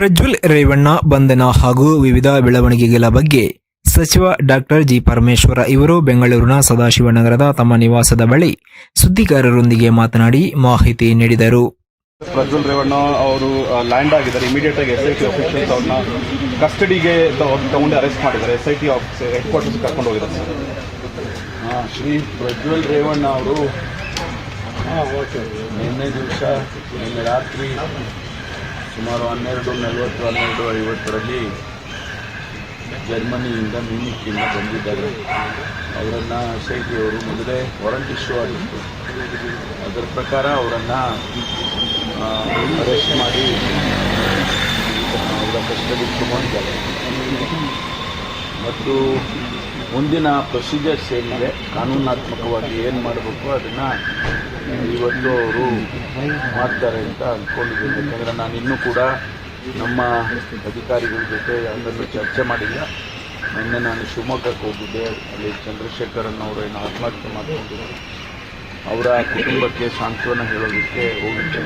ಪ್ರಜ್ವಲ್ ರೇವಣ್ಣ ಬಂಧನ ಹಾಗೂ ವಿವಿಧ ಬೆಳವಣಿಗೆಗಳ ಬಗ್ಗೆ ಸಚಿವ ಡಾಕ್ಟರ್ ಜಿ ಪರಮೇಶ್ವರ ಇವರು ಬೆಂಗಳೂರಿನ ಸದಾಶಿವನಗರದ ತಮ್ಮ ನಿವಾಸದ ಬಳಿ ಸುದ್ದಿಗಾರರೊಂದಿಗೆ ಮಾತನಾಡಿ ಮಾಹಿತಿ ನೀಡಿದರು. ಪ್ರಜ್ವಲ್ ರೇವಣ್ಣ ಅವರು ಲ್ಯಾಂಡ್ ಆಗಿದ್ದಾರೆ. ಇಮಿಡಿಯೇಟ್ ಆಗಿ ಎಸ್ಐಟಿ ಐ ಟಿ ಅಫಿಷಿಯಲ್ಸ್ ಅವ್ರನ್ನ ಕಸ್ಟಡಿಗೆ ತಗೊಂಡು ಅರೆಸ್ಟ್ ಮಾಡಿದ್ದಾರೆ. S I T office headquarters ಕರ್ಕೊಂಡು ಹೋಗಿದ್ದಾರೆ. ಸರ್ ಶ್ರೀ ಪ್ರಜ್ವಲ್ ರೇವಣ್ಣ ಅವರು ನಿನ್ನೆ ದಿವಸ ನಿನ್ನೆ ರಾತ್ರಿ ಸುಮಾರು ಹನ್ನೆರಡು, ನಲವತ್ತು, ಹನ್ನೆರಡು, ಐವತ್ತರಲ್ಲಿ ಜರ್ಮನಿಯಿಂದ ಮ್ಯೂನಿಕ್ಕಿಂದ ಬಂದಿದ್ದಾರೆ. ಅವರನ್ನು ಅವರು ಮೊದಲೇ ವಾರಂಟ್ ಇಶ್ಯೂ ಆಗಿತ್ತು ಅದರ ಪ್ರಕಾರ ಅವರನ್ನು ಅರೆಸ್ಟ್ ಮಾಡಿ, ಅವರ ಕಸ್ಟಡಿ ತಗೊಂಡಿದ್ದಾರೆ ಮತ್ತು ಮುಂದಿನ ಪ್ರೊಸೀಜರ್ಸ್ ಏನಿದೆ, ಕಾನೂನಾತ್ಮಕವಾಗಿ ಏನು ಮಾಡಬೇಕು ಅದನ್ನು ಇವತ್ತು ಅವರು ಮಾಡ್ತಾರೆ ಅಂತ ಅಂದ್ಕೊಂಡಿದ್ದೀನಿ ಯಾಕಂದರೆ ನಾನು ಇನ್ನೂ ಕೂಡ ನಮ್ಮ ಅಧಿಕಾರಿಗಳ ಜೊತೆ ಅದನ್ನು ಚರ್ಚೆ ಮಾಡಿಲ್ಲ. ನಿನ್ನೆ ನಾನು ಶಿವಮೊಗ್ಗಕ್ಕೆ ಹೋಗಿದ್ದೆ. ಅಲ್ಲಿ ಚಂದ್ರಶೇಖರನ್ ಅವರು ಏನು ಆತ್ಮಹತ್ಯೆ ಮಾಡಿಕೊಂಡಿದ್ದಾರೆ ಅವರ ಕುಟುಂಬಕ್ಕೆ ಸಾಂತ್ವನ ಹೇಳೋದಕ್ಕೆ ಹೋಗಿದ್ದೆ.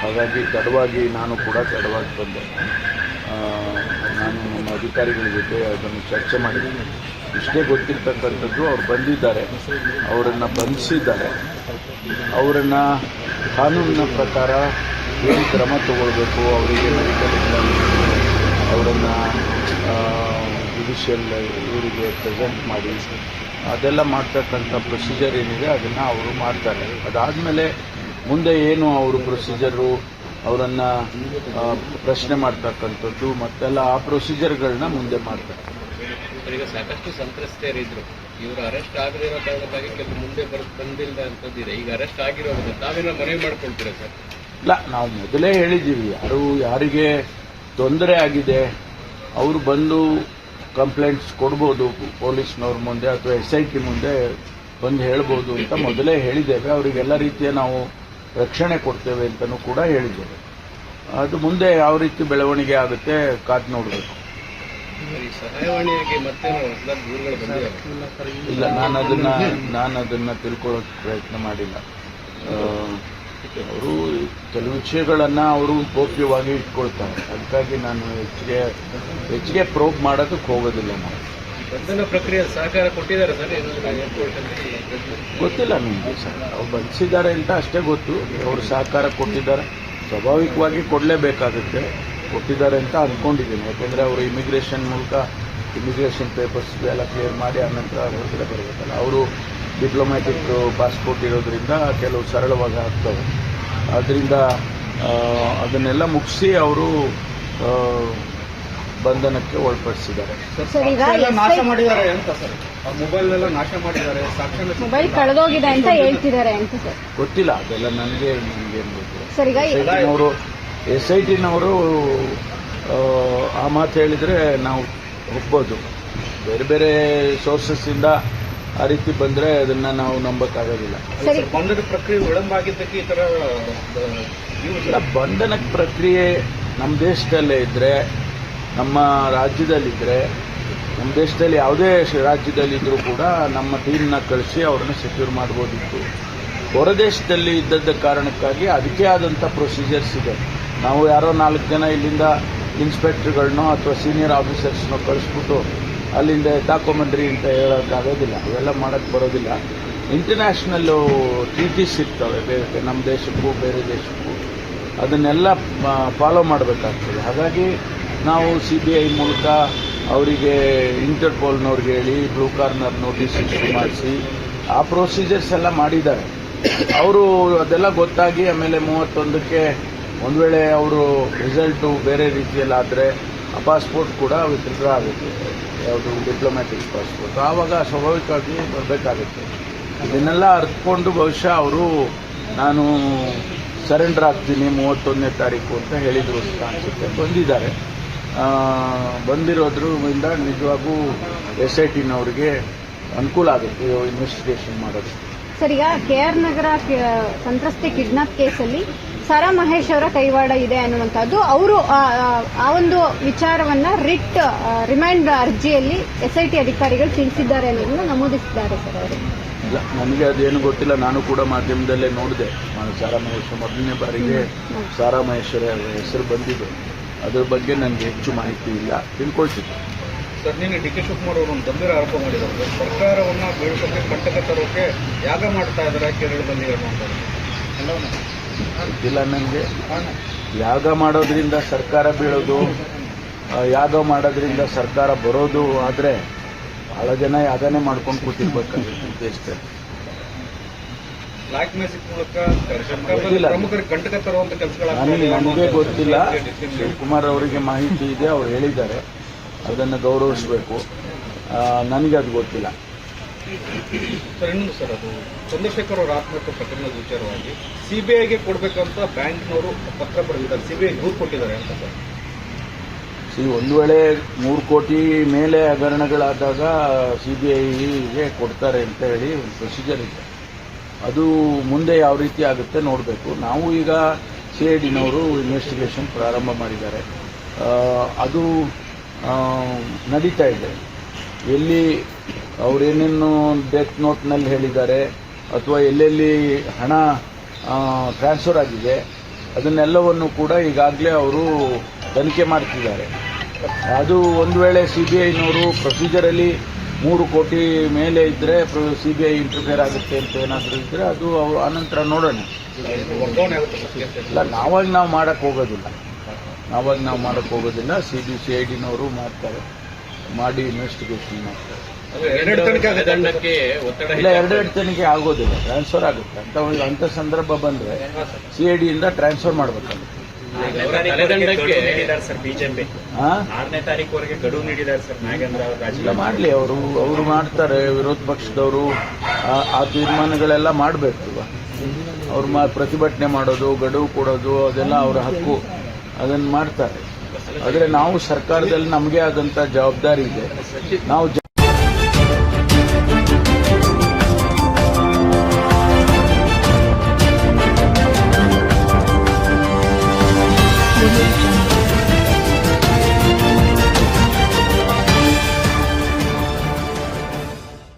ಹಾಗಾಗಿ ತಡವಾಗಿ ನಾನು ಕೂಡ ತಡವಾಗಿ ಬಂದೆ. ನಾನು ನಮ್ಮ ಅಧಿಕಾರಿಗಳ ಜೊತೆ ಅದನ್ನು ಚರ್ಚೆ ಮಾಡಿದ್ದೀನಿ. ಇಷ್ಟೇ ಗೊತ್ತಿರ್ತಕ್ಕಂಥದ್ದು ಅವ್ರು ಬಂದಿದ್ದಾರೆ. ಅವರನ್ನು ಬಂಧಿಸಿದ್ದಾರೆ. ಅವರನ್ನು ಕಾನೂನಿನ ಪ್ರಕಾರ ಏನು ಕ್ರಮ ತಗೊಳ್ಬೇಕು ಅವರಿಗೆ ಮೆಡಿಕಲ್ ಅವರನ್ನು ಜುಡಿಷಿಯಲ್ ಇವರಿಗೆ ಪ್ರೆಸೆಂಟ್ ಮಾಡಿ, ಅದೆಲ್ಲ ಮಾಡ್ತಕ್ಕಂಥ ಪ್ರೊಸೀಜರ್ ಏನಿದೆ ಅದನ್ನು ಅವರು ಮಾಡ್ತಾರೆ. ಅದಾದಮೇಲೆ ಮುಂದೆ ಏನು ಅವರು ಪ್ರೊಸೀಜರು ಅವರನ್ನು ಪ್ರಶ್ನೆ ಮಾಡ್ತಕ್ಕಂಥದ್ದು ಮತ್ತೆಲ್ಲ ಆ ಪ್ರೊಸೀಜರ್ಗಳನ್ನ ಮುಂದೆ ಮಾಡ್ತಾರೆ. ಈಗ ಸಾಕಷ್ಟು ಸಂತ್ರಸ್ತೆಯರಿದ್ರು ಇವರು ಅರೆಸ್ಟ್ ಆಗದಿರೋ ಕಾರಣಕ್ಕಾಗಿ ಕೆಲವು ಮುಂದೆ ಬರ್ ಬಂದಿಲ್ಲ ಅಂತಂದಿದೆ ಈಗ ಅರೆಸ್ಟ್ ಆಗಿರೋದ್ರಿಂದ ತಾವೇನೋ ಮನವಿ ಮಾಡ್ಕೊಳ್ತೀರಾ ಸರ್? ಇಲ್ಲ, ನಾವು ಮೊದಲೇ ಹೇಳಿದ್ದೀವಿ, ಯಾರು, ಯಾರಿಗೆ ತೊಂದರೆ ಆಗಿದೆ, ಅವರು ಬಂದು ಕಂಪ್ಲೇಂಟ್ಸ್ ಕೊಡ್ಬೋದು, ಪೊಲೀಸ್ನವ್ರ ಮುಂದೆ ಅಥವಾ ಎಸ್ ಐ ಟಿ ಮುಂದೆ ಬಂದು ಹೇಳ್ಬೋದು ಅಂತ ಮೊದಲೇ ಹೇಳಿದ್ದೇವೆ. ಅವರಿಗೆಲ್ಲ ರೀತಿಯ ನಾವು ರಕ್ಷಣೆ ಕೊಡ್ತೇವೆ ಅಂತಲೂ ಕೂಡ ಹೇಳಿದ್ದೇವೆ. ಅದು ಮುಂದೆ ಯಾವ ರೀತಿ ಬೆಳವಣಿಗೆ ಆಗುತ್ತೆ ಕಾದು ನೋಡಬೇಕು. ಇಲ್ಲ ನಾನು ಅದನ್ನ ನಾನು ಅದನ್ನ ತಿಳ್ಕೊಳ್ಳೋಕೆ ಪ್ರಯತ್ನ ಮಾಡಿಲ್ಲ. ಅವರು ಕೆಲವು ವಿಷಯಗಳನ್ನ ಅವರು ಗೋಪ್ಯವಾಗಿ ಇಟ್ಕೊಳ್ತಾರೆ. ಅದಕ್ಕಾಗಿ ನಾನು ಹೆಚ್ಚಿಗೆ ಹೆಚ್ಚಿಗೆ ಪ್ರೋಬ್ ಮಾಡೋದಕ್ಕೆ ಹೋಗೋದಿಲ್ಲ ನಾನು. ಬಂಧನ ಪ್ರಕ್ರಿಯೆ ಸಹಕಾರ ಕೊಟ್ಟಿದ್ದಾರೆ ಸರ್ ಗೊತ್ತಿಲ್ಲ ನಿಮಗೆ ಸರ್. ಅವ್ರು ಬಂಧಿಸಿದ್ದಾರೆ ಅಂತ ಅಷ್ಟೇ ಗೊತ್ತು. ಅವರು ಸಹಕಾರ ಕೊಟ್ಟಿದ್ದಾರೆ. ಸ್ವಾಭಾವಿಕವಾಗಿ ಕೊಡಲೇಬೇಕಾಗುತ್ತೆ. ಕೊಟ್ಟಿದ್ದಾರೆ ಅಂತ ಅಂದ್ಕೊಂಡಿದ್ದೀನಿ ಯಾಕೆಂದರೆ ಅವರು ಇಮಿಗ್ರೇಷನ್ ಮೂಲಕ ಇಮಿಗ್ರೇಷನ್ ಪೇಪರ್ಸ್ ಎಲ್ಲ ಕ್ಲಿಯರ್ ಮಾಡಿ ಆನಂತರ ಹೊರಗಡೆ ಬರಬೇಕಲ್ಲ. ಅವರು ಡಿಪ್ಲೊಮ್ಯಾಟಿಕ್ ಪಾಸ್ಪೋರ್ಟ್ ಇರೋದ್ರಿಂದ ಕೆಲವು ಸರಳವಾಗಿ ಆಗ್ತವೆ. ಆದ್ದರಿಂದ ಅದನ್ನೆಲ್ಲ ಮುಗಿಸಿ ಅವರು ಬಂಧನಕ್ಕೆ ಒಳಪಡಿಸಿದ್ದಾರೆ. ಸರ್ ಈಗ ನಾಶ ಮಾಡಿದ್ದಾರೆ ಅಂತ ಸರ್. ಮೊಬೈಲ್ ಎಲ್ಲ ನಾಶ ಮಾಡಿದ್ದಾರೆ. ಮೊಬೈಲ್ ಕಳೆದೋಗಿದೆ ಅಂತ ಹೇಳ್ತಿದ್ದಾರೆ ಅಂತ ಸರ್. ಗೊತ್ತಿಲ್ಲ ಅದೆಲ್ಲ ನನಗೆ ನನಗೇನು ಗೊತ್ತಿಲ್ಲ ಸರ್ ಈಗ ಎಸ್ ಐ ಟಿನವರು ಆ ಮಾತು ಹೇಳಿದರೆ ನಾವು ಒಪ್ಬೋದು ಬೇರೆ ಬೇರೆ ಸೋರ್ಸಸ್ಸಿಂದ ಆ ರೀತಿ ಬಂದರೆ ಅದನ್ನು ನಾವು ನಂಬಕ್ಕಾಗೋದಿಲ್ಲ. ಬಂಧನ ಪ್ರಕ್ರಿಯೆ ವಿಳಂಬ ಆಗಿದ್ದಕ್ಕೆ ಈ ಥರ ಇಲ್ಲ ಬಂಧನ ಪ್ರಕ್ರಿಯೆ ನಮ್ಮ ದೇಶದಲ್ಲೇ ಇದ್ದರೆ ನಮ್ಮ ರಾಜ್ಯದಲ್ಲಿದ್ದರೆ ನಮ್ಮ ದೇಶದಲ್ಲಿ ಯಾವುದೇ ರಾಜ್ಯದಲ್ಲಿದ್ದರೂ ಕೂಡ ನಮ್ಮ ಟೀಮ್ನ ಕಳಿಸಿ ಅವ್ರನ್ನ ಸೆಕ್ಯೂರ್ ಮಾಡ್ಬೋದಿತ್ತು. ಹೊರದೇಶದಲ್ಲಿ ಇದ್ದದ್ದ ಕಾರಣಕ್ಕಾಗಿ ಅದಕ್ಕೆ ಆದಂಥ ಪ್ರೊಸೀಜರ್ಸ್ ಇದೆ. ನಾವು ಯಾರೋ ನಾಲ್ಕು ಜನ ಇಲ್ಲಿಂದ ಇನ್ಸ್ಪೆಕ್ಟರ್ಗಳನ್ನೋ ಅಥವಾ ಸೀನಿಯರ್ ಆಫೀಸರ್ಸ್ನೋ ಕಳಿಸ್ಬಿಟ್ಟು ಅಲ್ಲಿಂದ ತಾಕೊಂಬಂದ್ರಿ ಅಂತ ಹೇಳೋಕ್ಕಾಗೋದಿಲ್ಲ ಅವೆಲ್ಲ ಮಾಡೋಕ್ಕೆ ಬರೋದಿಲ್ಲ. ಇಂಟರ್ನ್ಯಾಷನಲ್ಲು ಟ್ರೀಟೀಸ್ ಇರ್ತವೆ ಬೇರೆ ನಮ್ಮ ದೇಶಕ್ಕೂ ಬೇರೆ ದೇಶಕ್ಕೂ. ಅದನ್ನೆಲ್ಲ ಫಾಲೋ ಮಾಡಬೇಕಾಗ್ತದೆ. ಹಾಗಾಗಿ ನಾವು ಸಿ ಬಿ ಐ ಮೂಲಕ ಅವರಿಗೆ ಇಂಟರ್ಪೋಲ್ನವ್ರಿಗೆ ಹೇಳಿ, ಬ್ಲೂ ಕಾರ್ನರ್ ನೋಟಿಸ್ ಇಶ್ಯೂ ಮಾಡಿಸಿ, ಆ ಪ್ರೊಸೀಜರ್ಸ್ ಎಲ್ಲ ಮಾಡಿದ್ದಾರೆ. ಅವರು ಅದೆಲ್ಲ ಗೊತ್ತಾಗಿ ಆಮೇಲೆ ಮೂವತ್ತೊಂದಕ್ಕೆ ಒಂದು ವೇಳೆ ಅವರು ರಿಸಲ್ಟು ಬೇರೆ ರೀತಿಯಲ್ಲಿ ಆದರೆ ಆ ಪಾಸ್ಪೋರ್ಟ್ ಕೂಡ ವಿತ್ಡ್ರಾ ಆಗುತ್ತೆ. ಯಾವುದು ಡಿಪ್ಲೊಮ್ಯಾಟಿಕ್ ಪಾಸ್ಪೋರ್ಟ್ ಆವಾಗ ಸ್ವಾಭಾವಿಕವಾಗಿ ಬರಬೇಕಾಗುತ್ತೆ. ಇದನ್ನೆಲ್ಲ ಅರ್ಥಕೊಂಡು ಬಹುಶಃ ಅವರು ನಾನು ಸರೆಂಡರ್ ಆಗ್ತೀನಿ ಮೂವತ್ತೊಂದನೇ ತಾರೀಕು ಅಂತ ಹೇಳಿದರು ಅಂತ ಅನಿಸುತ್ತೆ. ಬಂದಿದ್ದಾರೆ. ಬಂದಿರೋದ್ರಿಂದ ನಿಜವಾಗೂ ಎಸ್ ಐ ಟಿನವ್ರಿಗೆ ಅನುಕೂಲ ಆಗುತ್ತೆ ಇನ್ವೆಸ್ಟಿಗೇಷನ್ ಮಾಡೋದು ಸರ್, ಈಗ ಕೆ ಆರ್ ನಗರ ಸಂತ್ರಸ್ತೆ ಕಿಡ್ನಾಪ್ ಕೇಸಲ್ಲಿ ಸಾರಾ ಮಹೇಶ್ ಅವರ ಕೈವಾಡ ಇದೆ ಅನ್ನುವಂಥದ್ದು. ಅವರು ಆ ಒಂದು ವಿಚಾರವನ್ನ ರಿಟ್ ರಿಮೈಂಡ್ ಅರ್ಜಿಯಲ್ಲಿ ಎಸ್ಐಟಿ ಅಧಿಕಾರಿಗಳು ತಿಳಿಸಿದ್ದಾರೆ ಅನ್ನೋದನ್ನ ನಮೂದಿಸಿದ್ದಾರೆ ಸರ್ ಅವರು. ಇಲ್ಲ ನನಗೆ ಅದೇನು ಗೊತ್ತಿಲ್ಲ. ನಾನು ಕೂಡ ಮಾಧ್ಯಮದಲ್ಲೇ ನೋಡಿದೆ. ನಾನು ಸಾರಾ ಮಹೇಶ್ವರ ಮೊದಲನೇ ಬಾರಿಗೆ ಸಾರಾ ಮಹೇಶ್ವರ ಹೆಸರು ಬಂದಿದೆ ಅದ್ರ ಬಗ್ಗೆ ನನಗೆ ಹೆಚ್ಚು ಮಾಹಿತಿ ಇಲ್ಲ. ತಿಳ್ಕೊಳ್ತಿದ್ದೆ. ಸರ್ ನಿನ್ನೆ ಡಿ ಕೆ ಶಿವಕುಮಾರ್ ಅವರು ಒಂದು ಗಂಭೀರ ಆರೋಪ ಮಾಡಿದ್ದಾರೆ. ಸರ್ಕಾರವನ್ನು ಬೀಳಿಸೋಕೆ ಕಂಟಕ ತರೋಕೆ ಯಾಗ ಮಾಡ್ತಾ ಇದ್ದಾರೆ ಕೇರಳದಲ್ಲಿ ಅನ್ನುವಂಥದ್ದು. ಎಲ್ಲವನ್ನ ಗೊತ್ತಿಲ್ಲ ನನಗೆ ಯಾಗ ಮಾಡೋದ್ರಿಂದ ಸರ್ಕಾರ ಬೀಳೋದು ಯಾಗ ಮಾಡೋದ್ರಿಂದ ಸರ್ಕಾರ ಬರೋದು ಆದರೆ ಭಾಳ ಜನ ಯಾಗನೇ ಮಾಡ್ಕೊಂಡು ಕೂತಿರ್ಬೇಕಾಗುತ್ತೆ ದೇಶದಲ್ಲಿ ನನಗೆ ನನಗೆ ಗೊತ್ತಿಲ್ಲ. ಶಿವಕುಮಾರ್ ಅವರಿಗೆ ಮಾಹಿತಿ ಇದೆ ಅವ್ರು ಹೇಳಿದ್ದಾರೆ. ಅದನ್ನು ಗೌರವಿಸಬೇಕು. ನನಗೆ ಅದು ಗೊತ್ತಿಲ್ಲ. ಸರ್ ಸರ್, ಅದು ಚಂದ್ರಶೇಖರ್ ಅವರ ಆತ್ಮಹತ್ಯೆ ಪ್ರಕರಣದ ವಿಚಾರವಾಗಿ ಸಿಬಿಐಗೆ ಕೊಡಬೇಕಂತ ಬ್ಯಾಂಕ್ನವರು ಪತ್ರ ಪಡೆದಿದ್ದಾರೆ ಸಿಬಿಐ ದೂರು ಕೊಟ್ಟಿದ್ದಾರೆ ಅಂತ ಸರ್. ಸಿ, ಒಂದು ವೇಳೆ ಮೂರು ಕೋಟಿ ಮೇಲೆ ಹಗರಣಗಳಾದಾಗ ಸಿ ಬಿ ಐಗೆ ಕೊಡ್ತಾರೆ ಅಂತ ಹೇಳಿ ಒಂದು ಪ್ರೊಸೀಜರ್ ಇದೆ. ಅದು ಮುಂದೆ ಯಾವ ರೀತಿ ಆಗುತ್ತೆ ನೋಡಬೇಕು. ನಾವು ಈಗ ಸಿ ಐ ಡಿನವರು ಇನ್ವೆಸ್ಟಿಗೇಷನ್ ಪ್ರಾರಂಭ ಮಾಡಿದ್ದಾರೆ. ಅದು ನಡೀತಾ ಇದೆ. ಎಲ್ಲಿ ಅವರೇನೇನು ಡೆತ್ ನೋಟ್ನಲ್ಲಿ ಹೇಳಿದ್ದಾರೆ, ಅಥವಾ ಎಲ್ಲೆಲ್ಲಿ ಹಣ ಟ್ರಾನ್ಸ್ಫರ್ ಆಗಿದೆ, ಅದನ್ನೆಲ್ಲವನ್ನು ಕೂಡ ಈಗಾಗಲೇ ಅವರು ತನಿಖೆ ಮಾಡ್ತಿದ್ದಾರೆ. ಅದು ಒಂದು ವೇಳೆ ಸಿ ಬಿ ಐನವರು ಪ್ರೊಸೀಜರಲ್ಲಿ ಮೂರು ಕೋಟಿ ಮೇಲೆ ಇದ್ದರೆ ಸಿ ಬಿ ಐ ಆಗುತ್ತೆ ಅಂತ ಏನಾದರೂ ಇದ್ದರೆ ಅದು ಅವ್ರು ಆನಂತರ ನೋಡೋಣ. ಇಲ್ಲ, ನಾವಾಗ ನಾವು ಮಾಡಕ್ಕೆ ಹೋಗೋದಿಲ್ಲ. ನಾವಾಗ ನಾವು ಮಾಡಕ್ಕೆ ಹೋಗೋದಿಲ್ಲ. ಸಿ ಬಿ ಸಿ ಐ ಡಿನವರು ಮಾಡ್ತಾರೆ, ಮಾಡಿ ಇನ್ವೆಸ್ಟಿಗೇಷನ್ ಮಾಡ್ತಾರೆ. ಎರಡು ಎರಡು ದಂಡಕ್ಕೆ ಇಲ್ಲ ಎರಡೆರಡು ತನಿಖೆ ಆಗೋದಿಲ್ಲ. ಟ್ರಾನ್ಸ್ಫರ್ ಆಗುತ್ತೆ. ಅಂತ ಒಂದು ಅಂತ ಸಂದರ್ಭ ಬಂದ್ರೆ ಸಿ ಐ ಡಿಯಿಂದ ಟ್ರಾನ್ಸ್ಫರ್ ಮಾಡ್ಬೇಕಂತ ಇಲ್ಲ ಮಾಡಲಿ. ಅವರು ಅವರು ಮಾಡ್ತಾರೆ. ವಿರೋಧ ಪಕ್ಷದವರು ಆ- ಆ ತೀರ್ಮಾನಗಳೆಲ್ಲ ಮಾಡಬೇಕು ಅವ್ರು ಮಾ ಪ್ರತಿಭಟನೆ ಮಾಡೋದು ಗಡುವು ಕೊಡೋದು ಅದೆಲ್ಲ ಅವರ ಹಕ್ಕು. ಅದನ್ನು ಮಾಡ್ತಾರೆ. ಆದರೆ ನಾವು ಸರ್ಕಾರದಲ್ಲಿ ನಮಗೆ ಆದಂತ ಜವಾಬ್ದಾರಿ ಇದೆ. ನಾವು